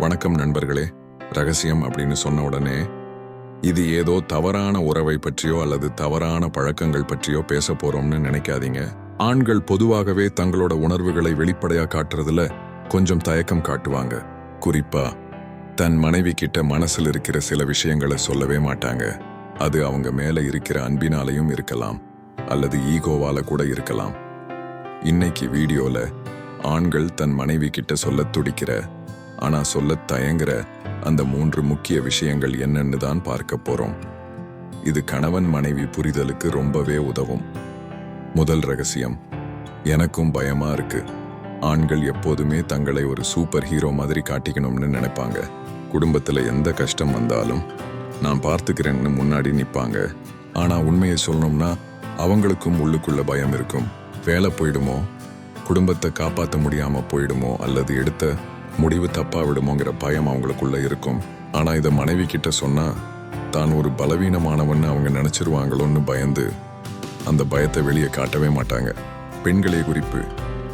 வணக்கம் நண்பர்களே. ரகசியம் அப்படின்னு சொன்ன உடனே இது ஏதோ தவறான உறவை பற்றியோ அல்லது தவறான பழக்கங்கள் பற்றியோ பேச போறோம்னு நினைக்காதீங்க. ஆண்கள் பொதுவாகவே தங்களோட உணர்வுகளை வெளிப்படையா காட்டுறதுல கொஞ்சம் தயக்கம் காட்டுவாங்க. குறிப்பா தன் மனைவி கிட்ட மனசில் இருக்கிற சில விஷயங்களை சொல்லவே மாட்டாங்க. அது அவங்க மேல இருக்கிற அன்பினாலையும் இருக்கலாம் அல்லது ஈகோவால கூட இருக்கலாம். இன்னைக்கு வீடியோல ஆண்கள் தன் மனைவி கிட்ட சொல்ல துடிக்கிற ஆனா சொல்ல தயங்குற அந்த மூன்று முக்கிய விஷயங்கள் என்னன்னு தான் பார்க்க போறோம். இது கணவன் மனைவி புரிதலுக்கு ரொம்பவே உதவும். முதல் ரகசியம் எனக்கும் பயமா இருக்கு. ஆண்கள் எப்போதுமே தங்களை ஒரு சூப்பர் ஹீரோ மாதிரி காட்டிக்கணும்னு நினைப்பாங்க. குடும்பத்துல எந்த கஷ்டம் வந்தாலும் நான் பார்த்துக்கிறேன்னு முன்னாடி நிற்பாங்க ஆனா உண்மையை சொல்லணும்னா அவங்களுக்கும் உள்ளுக்குள்ள பயம் இருக்கும். வேலை போயிடுமோ? குடும்பத்தை காப்பாற்ற முடியாம போயிடுமோ? அல்லது எடுத்த முடிவு தப்பா விடுமோங்கிற பயம் அவங்களுக்குள்ள இருக்கும். ஆனா இதை மனைவி கிட்ட சொன்னா தான் ஒரு பலவீனமானவன் அவங்க நினைச்சிருவாங்களோன்னு பயந்து அந்த பயத்தை வெளியே காட்டவே மாட்டாங்க. பெண்களே குறிப்பு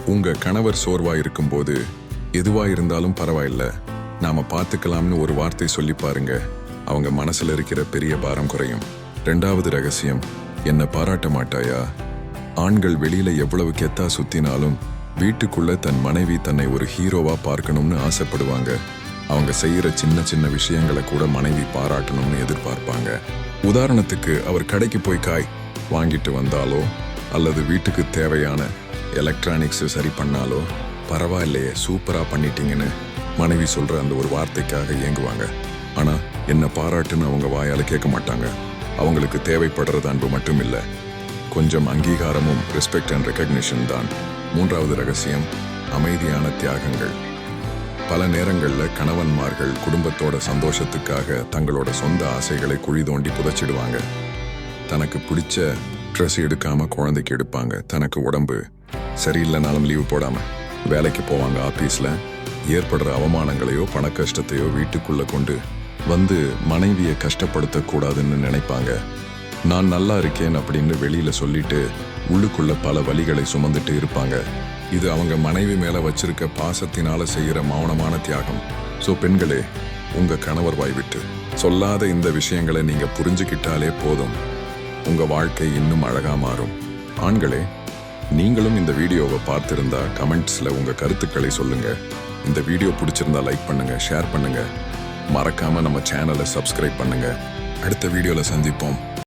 உங்க கணவர் சோர்வா இருக்கும்போது எதுவா இருந்தாலும் பரவாயில்ல. நாம பார்த்துக்கலாம்னு ஒரு வார்த்தை சொல்லி பாருங்க. அவங்க மனசுல இருக்கிற பெரிய பாரம் குறையும். ரெண்டாவது ரகசியம் என்ன பாராட்ட மாட்டாயா? ஆண்கள் வெளியில எவ்வளவு கெத்தா சுத்தினாலும் வீட்டுக்குள்ள தன் மனைவி தன்னை ஒரு ஹீரோவா பார்க்கணும்னு ஆசைப்படுவாங்க. அவங்க செய்யற சின்ன சின்ன விஷயங்களை கூட மனைவி பாராட்டணும்னு எதிர்பார்ப்பாங்க. உதாரணத்துக்கு அவர் கடைக்கு போய் காய் வாங்கிட்டு வந்தாலோ அல்லது வீட்டுக்கு தேவையான எலக்ட்ரானிக்ஸ் சரி பண்ணாலோ பரவாயில்லையே சூப்பரா பண்ணிட்டீங்கன்னு மனைவி சொல்ற அந்த ஒரு வார்த்தைக்காக ஏங்குவாங்க ஆனா என்ன பாராட்டுன்னு அவங்க வாயால கேட்க மாட்டாங்க. அவங்களுக்கு தேவைப்படுறது அன்பு மட்டும் இல்லை கொஞ்சம் அங்கீகாரமும் ரெஸ்பெக்ட் அண்ட் ரெக்கக்னிஷன் தான். மூன்றாவது ரகசியம் அமைதியான தியாகங்கள். பல நேரங்களில் கணவன்மார்கள் குடும்பத்தோட சந்தோஷத்துக்காக தங்களோட சொந்த ஆசைகளை குழி தோண்டி புதைச்சிடுவாங்க. தனக்கு பிடிச்ச ட்ரெஸ் எடுக்காமல் குழந்தைக்கு எடுப்பாங்க. தனக்கு உடம்பு சரியில்லைனாலும் லீவு போடாமல் வேலைக்கு போவாங்க ஆஃபீஸில் ஏற்படுற அவமானங்களையோ பண கஷ்டத்தையோ வீட்டுக்குள்ளே கொண்டு வந்து மனைவியை கஷ்டப்படுத்தக்கூடாதுன்னு நினைப்பாங்க. நான் நல்லா இருக்கேன் அப்படின்னு வெளியில சொல்லிட்டு உள்ளுக்குள்ள பல வழிகளை சுமந்துட்டு இருப்பாங்க. இது அவங்க மனைவி மேல வச்சிருக்க பாசத்தினால செய்யற மௌனமான தியாகம். சோ பெண்களே உங்க கணவர் வாய் விட்டு சொல்லாத இந்த விஷயங்களை நீங்க புரிஞ்சுக்கிட்டாலே போதும். உங்க வாழ்க்கை இன்னும் அழகா மாறும். ஆண்களே நீங்களும் இந்த வீடியோவை பார்த்திருந்தா கமெண்ட்ஸில் உங்க கருத்துக்களை சொல்லுங்க. இந்த வீடியோ பிடிச்சிருந்தா லைக் பண்ணுங்க ஷேர் பண்ணுங்க. மறக்காம நம்ம சேனலை சப்ஸ்கிரைப் பண்ணுங்க. அடுத்த வீடியோவில் சந்திப்போம்.